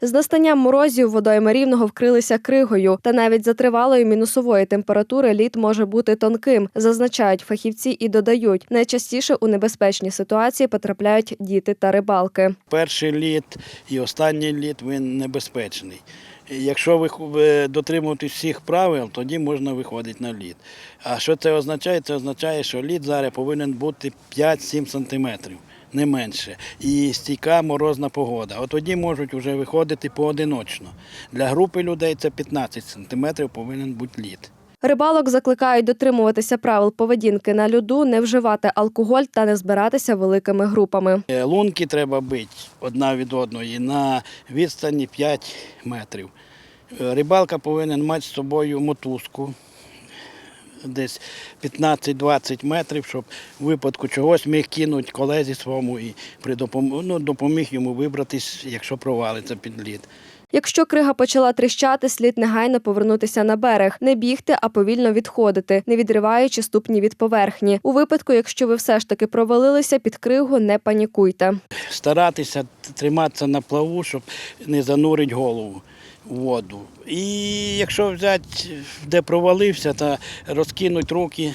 З настанням морозів водойми рівного вкрилися кригою, та навіть за тривалої мінусової температури лід може бути тонким, зазначають фахівці і додають. Найчастіше у небезпечні ситуації потрапляють діти та рибалки. Перший лід і останній лід він небезпечний. Якщо ви дотримуєтесь всіх правил, тоді можна виходити на лід. А що це означає? Це означає, що лід зараз повинен бути 5-7 сантиметрів, не менше. І стійка морозна погода. От тоді можуть вже виходити поодиночно. Для групи людей це 15 сантиметрів повинен бути лід. Рибалок закликають дотримуватися правил поведінки на льоду, не вживати алкоголь та не збиратися великими групами. Е, Лунки треба бити одна від одної на відстані 5 метрів. Е, Рибалка повинен мати з собою мотузку десь 15-20 метрів, щоб в випадку чогось міг кинути колезі своєму і при ну, допоміг йому вибратись, якщо провалиться під лід. Якщо крига почала тріщати, слід негайно повернутися на берег, не бігти, а повільно відходити, не відриваючи ступні від поверхні. У випадку, якщо ви все ж таки провалилися під кригу, не панікуйте. Старатися триматися на плаву, щоб не занурити голову воду. І якщо взяти, де провалився, то розкинуть руки,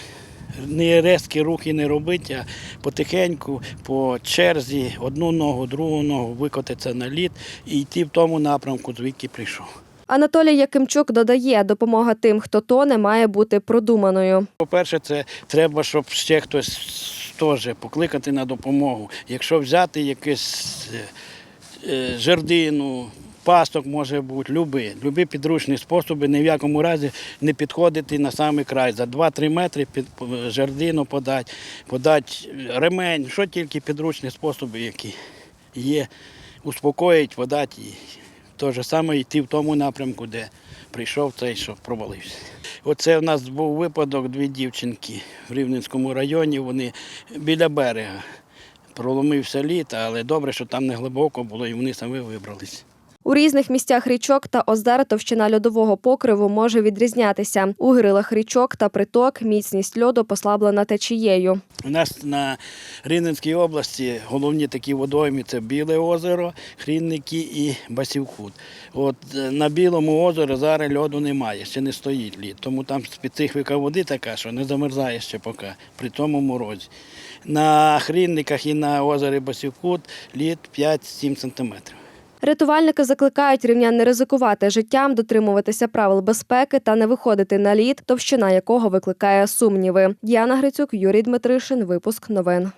не резкі рухи не робити, а потихеньку, по черзі, одну ногу, другу ногу викотитися на лід і йти в тому напрямку, звідки прийшов. Анатолій Якимчук додає, допомога тим, хто тоне, має бути продуманою. По-перше, це треба, щоб ще хтось теж покликати на допомогу. Якщо взяти якусь е, е, жердину, пасток може бути, любі, любі підручні способи, ні в якому разі не підходити на самий край. За 2-3 метри під жердину подати, подати ремень, що тільки підручні способи, які є, успокоїть, подати те ж саме йти в тому напрямку, де прийшов цей, що провалився. Оце в нас був випадок, дві дівчинки в Рівненському районі, вони біля берега. Проломився лід, але добре, що там не глибоко було, і вони самі вибрались. У різних місцях річок та озер товщина льодового покриву може відрізнятися. У гирилах річок та приток міцність льоду послаблена течією. У нас на Рівненській області головні такі водойми це Біле озеро, Хрінники і Басівкут. От е, на Білому озері зараз льоду немає, ще не стоїть лід. Тому там специфіка води така, що не замерзає ще поки при тому морозі. На Хрінниках і на озері Басівкут лід 5-7 сантиметрів. Рятувальники закликають рівнян не ризикувати життям, дотримуватися правил безпеки та не виходити на лід, товщина якого викликає сумніви. Діана Грицюк, Юрій Дмитришин. Випуск новин.